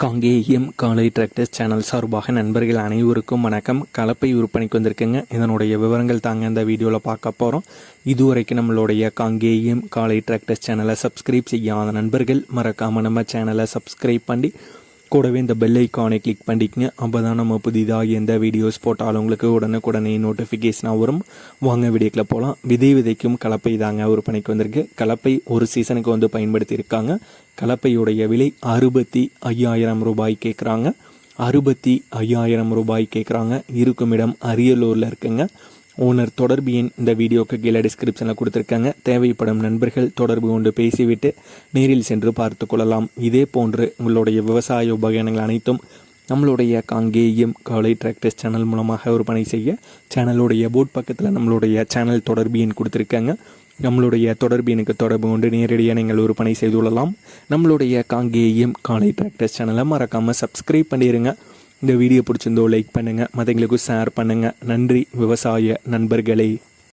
காங்கேயம் காலை tractors channel சார்பாக நண்பர்கள் அனைவருக்கும் வணக்கம். கலப்பை விற்பனைக்கு வந்திருக்குங்க. இதனுடைய விவரங்கள் தாங்க இந்த வீடியோவில் பார்க்க போகிறோம் இதுவரைக்கும் நம்மளுடைய காங்கேயம் காலை டிராக்டர்ஸ் சேனலை சப்ஸ்கிரைப் செய்யாத நண்பர்கள் மறக்காமல் நம்ம சேனலை சப்ஸ்கிரைப் பண்ணி கூடவே இந்த பெல் ஐக்கானை கிளிக் பண்ணிக்கங்க. அப்போ தான் நம்ம புதிதாக எந்த வீடியோஸ் போட்டாலும் உங்களுக்கு உடனுக்குடனே நோட்டிஃபிகேஷனாக வரும். வாங்க வீடியோக்கில் போகலாம் விதை விதைக்கும் கலப்பை தாங்க விற்பனைக்கு வந்திருக்கு. கலப்பை ஒரு சீசனுக்கு வந்து பயன்படுத்தியிருக்காங்க. கலப்பையுடைய விலை அறுபத்தி ஐயாயிரம் ரூபாய் கேட்குறாங்க அறுபத்தி ஐயாயிரம் ரூபாய் கேட்குறாங்க இருக்கும் இடம் அரியலூரில் இருக்குங்க. ஓனர் தொடர்பு எண் இந்த வீடியோக்கு கீழே டிஸ்கிரிப்ஷனில் கொடுத்துருக்காங்க. தேவைப்படும் நண்பர்கள் தொடர்பு கொண்டு பேசிவிட்டு நேரில் சென்று பார்த்து கொள்ளலாம். இதே போன்று உங்களுடைய விவசாய உபகரணங்கள் அனைத்தும் நம்மளுடைய காங்கேயம் காலை டிராக்டர்ஸ் சேனல் மூலமாக விற்பனை செய்ய சேனலுடைய போட் பக்கத்தில் நம்மளுடைய சேனல் தொடர்பு எண் கொடுத்துருக்காங்க. நம்மளுடைய தொடர்பு எனக்கு தொடர்பு கொண்டு நேரடியாக நீங்கள் விற்பனை செய்து கொள்ளலாம். நம்மளுடைய காங்கேயம் காலை டிராக்டர்ஸ் சேனலை மறக்காமல் சப்ஸ்கிரைப் பண்ணிடுங்க இந்த வீடியோ பிடிச்சிருந்தோ லைக் பண்ணுங்கள் மற்றவங்களுக்கும் ஷேர் பண்ணுங்கள் நன்றி விவசாய நண்பர்களே.